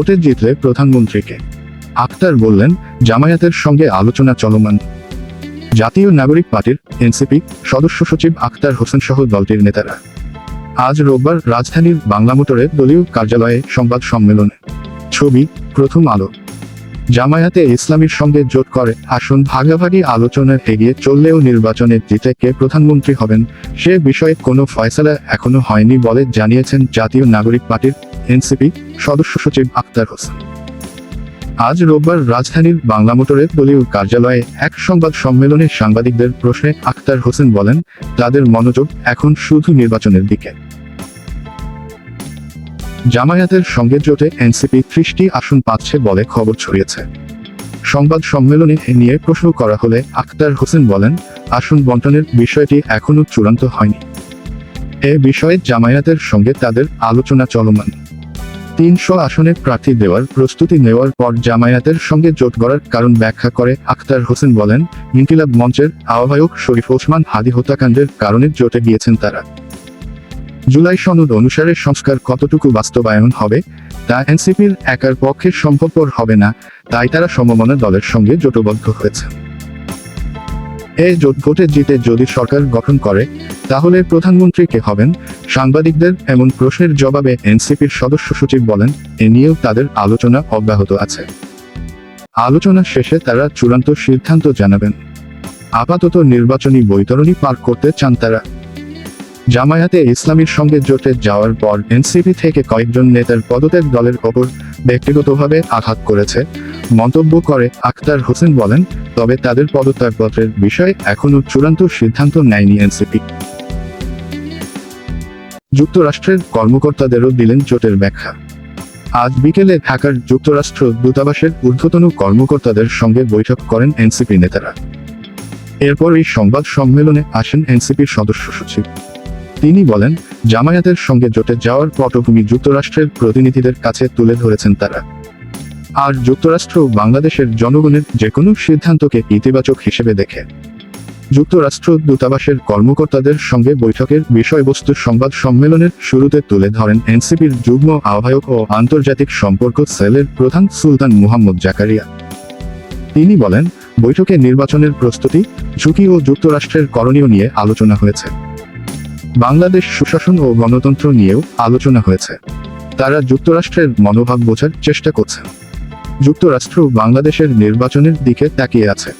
ভোটে জিতলে প্রধানমন্ত্রীকে। আক্তার বললেন, জামায়াতের সঙ্গে আলোচনা চলমান। জাতীয় নাগরিক পার্টির এনসিপি সদস্য সচিব আক্তার হোসেন সহ দলটির নেতারা। আজ রোববার রাজধানীর বাংলা মোটরে দলীয় কার্যালয়ে সংবাদ সম্মেলনে। ছবি, প্রথম আলো। জামায়াতে ইসলামীর সঙ্গে জোট করে, আসন ভাগাভাগি আলোচনায় এগিয়ে চললেও নির্বাচনে জিতে কে প্রধানমন্ত্রী হবেন, সে বিষয়ে কোনো ফয়সালা এখনও হয়নি বলে জানিয়েছেন জাতীয় নাগরিক পার্টির এনসিপি সদস্য সচিব আক্তার হোসেন। আজ রোববার রাজধানীর বাংলা মোটরের দলীয় কার্যালয়ে এক সংবাদ সম্মেলনে সাংবাদিকদের প্রশ্নে আক্তার হোসেন বলেন, তাদের মনোযোগ এখন শুধু নির্বাচনের দিকে। জামায়াতের সঙ্গে জোটে এনসিপি ত্রিশটি আসন পাচ্ছে বলে খবর ছড়িয়েছে। সংবাদ সম্মেলনে এ নিয়ে প্রশ্ন করা হলে আক্তার হোসেন বলেন, আসন বন্টনের বিষয়টি এখনও চূড়ান্ত হয়নি। এ বিষয়ে জামায়াতের সঙ্গে তাদের আলোচনা চলমান। তিনশো আসনে প্রার্থী দেওয়ার প্রস্তুতি নেওয়ার পর জামায়াতের সঙ্গে জোট গড়ার কারণ ব্যাখ্যা করে আখতার হোসেন বলেন, ইনকিলাব মঞ্চের আহ্বায়ক শরীফ ওসমান হাদি হত্যাকাণ্ডের কারণে জোটে গিয়েছেন তারা। জুলাই সনদ অনুসারে সংস্কার কতটুকু বাস্তবায়ন হবে, তা এনসিপির একার পক্ষে সম্ভবপর হবে না, তাই তারা সমমনা দলের সঙ্গে জোটবদ্ধ হয়েছে। এ ভোটে জিতে যদি সরকার গঠন করে, তাহলে প্রধানমন্ত্রী কে হবেন? সাংবাদিকদের এমন প্রশ্নের জবাবে এনসিপির সদস্য সচিব বলেন, এ নিয়েও তাদের আলোচনা অব্যাহত আছে। আলোচনা শেষে তারা চূড়ান্ত সিদ্ধান্ত জানাবেন। আপাতত নির্বাচনী বৈতরণী পার করতে চান তারা। জামায়াতে ইসলামীর সঙ্গে জোটে যাওয়ার পর এনসিপি থেকে কয়েকজন নেতার পদত্যাগ দলের ওপর ব্যক্তিগতভাবে আঘাত করেছে। মন্তব্য করে আক্তার হোসেন বলেন, তবে তাদের পদত্যাগপত্রের বিষয়ে এখনও চূড়ান্ত সিদ্ধান্ত নেয়নি এনসিপি। যুক্তরাষ্ট্রের কর্মকর্তাদেরও দিলেন জোটের ব্যাখ্যা। আজ বিকেলে ঢাকার যুক্তরাষ্ট্র দূতাবাসের ঊর্ধ্বতন কর্মকর্তাদের সঙ্গে বৈঠক করেন এনসিপি নেতারা। এরপর এই সংবাদ সম্মেলনে আসেন এনসিপির সদস্য সচিব। তিনি বলেন, জামায়াতের সঙ্গে জোটে যাওয়ার পটভূমি যুক্তরাষ্ট্রের প্রতিনিধিদের কাছে তুলে ধরেছেন তারা। আর যুক্তরাষ্ট্র বাংলাদেশের জনগণের যে কোনো সিদ্ধান্তকে ইতিবাচক হিসেবে দেখে। যুক্তরাষ্ট্র দূতাবাসের কর্মকর্তাদের সঙ্গে বৈঠকের বিষয়বস্তু সংবাদ সম্মেলনের শুরুতে তুলে ধরেন এনসিপির যুগ্ম আহ্বায়ক ও আন্তর্জাতিক সম্পর্ক সেলের প্রধান সুলতান মুহাম্মদ জাকারিয়া। তিনি বলেন, বৈঠকে নির্বাচনের প্রস্তুতি, ঝুঁকি ও যুক্তরাষ্ট্রের করণীয় নিয়ে আলোচনা হয়েছে। বাংলাদেশ সুশাসন ও গণতন্ত্র নিয়েও আলোচনা হয়েছে। তারা যুক্তরাষ্ট্রের মনোভাব বোঝার চেষ্টা করছে যুক্তরাষ্ট্র বাংলাদেশের নির্বাচনের দিকে তাকিয়ে আছে।